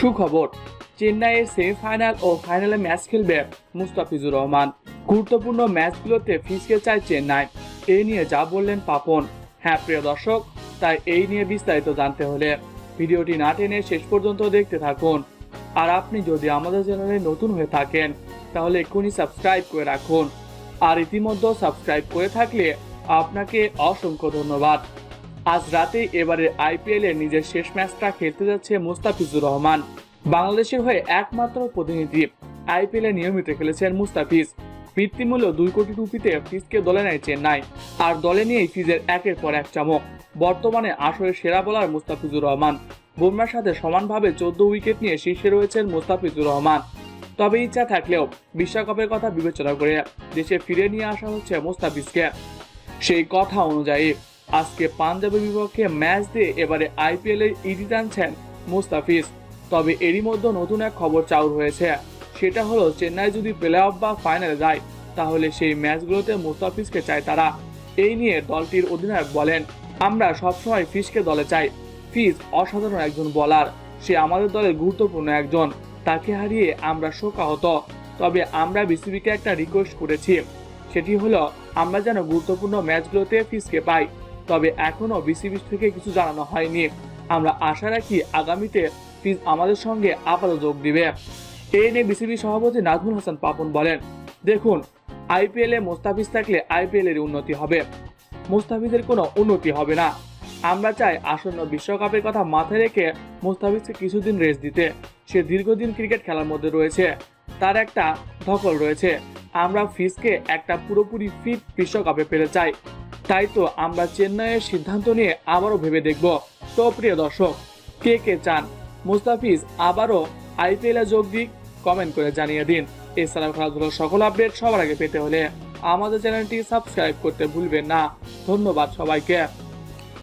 সুখবর, চেন্নাইয়ের সেমিফাইনাল ও ফাইনালে ম্যাচ খেলবে মুস্তাফিজুর রহমান। গুরুত্বপূর্ণ ম্যাচগুলোতে ফিসকে চায় চেন্নাই। এই নিয়ে যা বললেন পাপন। হ্যাঁ প্রিয় দর্শক, তাই এই নিয়ে বিস্তারিত জানতে হলে ভিডিওটি না টেনে শেষ পর্যন্ত দেখতে থাকুন। আর আপনি যদি আমাদের চ্যানেলে নতুন হয়ে থাকেন, তাহলে এক্ষুনি সাবস্ক্রাইব করে রাখুন। আর ইতিমধ্যে সাবস্ক্রাইব করে থাকলে আপনাকে অসংখ্য ধন্যবাদ। আজ রাতে এবারে আইপিএল এর নিজের শেষ ম্যাচটা খেলতে যাচ্ছে মুস্তাফিজুর রহমান। বাংলাদেশের হয়ে একমাত্র প্রতিনিধি আইপিএল নিয়মিত খেলেছেন মুস্তাফিজ। বৃত্তিমূল্য দুই কোটি রুপিতে ফিজকে দলে নেয় চেন্নাই, আর দলে নিয়েই ফিজের একের পর এক চামক। বর্তমানে আসরের সেরা বলার মুস্তাফিজুর রহমান। বুমরার সাথে সমানভাবে চোদ্দ উইকেট নিয়ে শীর্ষে রয়েছেন মুস্তাফিজুর রহমান। তবে ইচ্ছা থাকলেও বিশ্বকাপের কথা বিবেচনা করে দেশে ফিরে নিয়ে আসা হচ্ছে মুস্তাফিজকে। সেই কথা অনুযায়ী আজকে পাঞ্জাবের বিপক্ষে ম্যাচ দিয়ে এবারে আইপিএল এর ইডি টানছেন মুস্তাফিজ। তবে এরই মধ্যে নতুন এক খবর চাউর হয়েছে। সেটা হলো, চেন্নাই যদি প্লে অফ বা ফাইনালে যায়, তাহলে সেই ম্যাচগুলোতে মুস্তাফিজকে চায় তারা। এই নিয়ে দলটির অধিনায়ক বলেন, আমরা সবসময় ফিজকে দলে চাই। ফিজ অসাধারণ একজন বলার। সে আমাদের দলের গুরুত্বপূর্ণ একজন। তাকে হারিয়ে আমরা শোকাহত। তবে আমরা বিসিবিকে একটা রিকোয়েস্ট করেছি। সেটি হলো, আমরা যেন গুরুত্বপূর্ণ ম্যাচগুলোতে ফিসকে পাই। তবে এখনও বিসিবি থেকে কিছু জানানো হয়নি। আমরা আশা রাখি আগামীতে ফিজ আমাদের সঙ্গে আপাতত যোগ দিবে। এই নিয়ে বিসিবি সভাপতি নাজমুল হাসান পাপন বলেন, দেখুন, আইপিএল এ মোস্তাফিজ থাকলে আইপিএল এর উন্নতি হবে। মুস্তাফিজের কোনো উন্নতি হবে না। আমরা চাই আসন্ন বিশ্বকাপের কথা মাথায় রেখে মুস্তাফিজকে কিছুদিন রেস্ট দিতে। সে দীর্ঘদিন ক্রিকেট খেলার মধ্যে রয়েছে। তার একটা ধকল রয়েছে। আমরা ফিজকে একটা পুরোপুরি ফিট বিশ্বকাপে পেতে চাই। তাই তো আমরা চেন্নাইয়ের সিদ্ধান্ত নিয়ে আবারও ভেবে দেখব। তো প্রিয় দর্শক, কে কে চান? মুস্তাফিজ, আবারও আইপিএল যোগ দিক কমেন্ট করে জানিয়ে দিন। এছাড়া খেলাধুলার সকল আপডেট সবার আগে পেতে হলে আমাদের চ্যানেলটি সাবস্ক্রাইব করতে ভুলবেন না। ধন্যবাদ সবাইকে।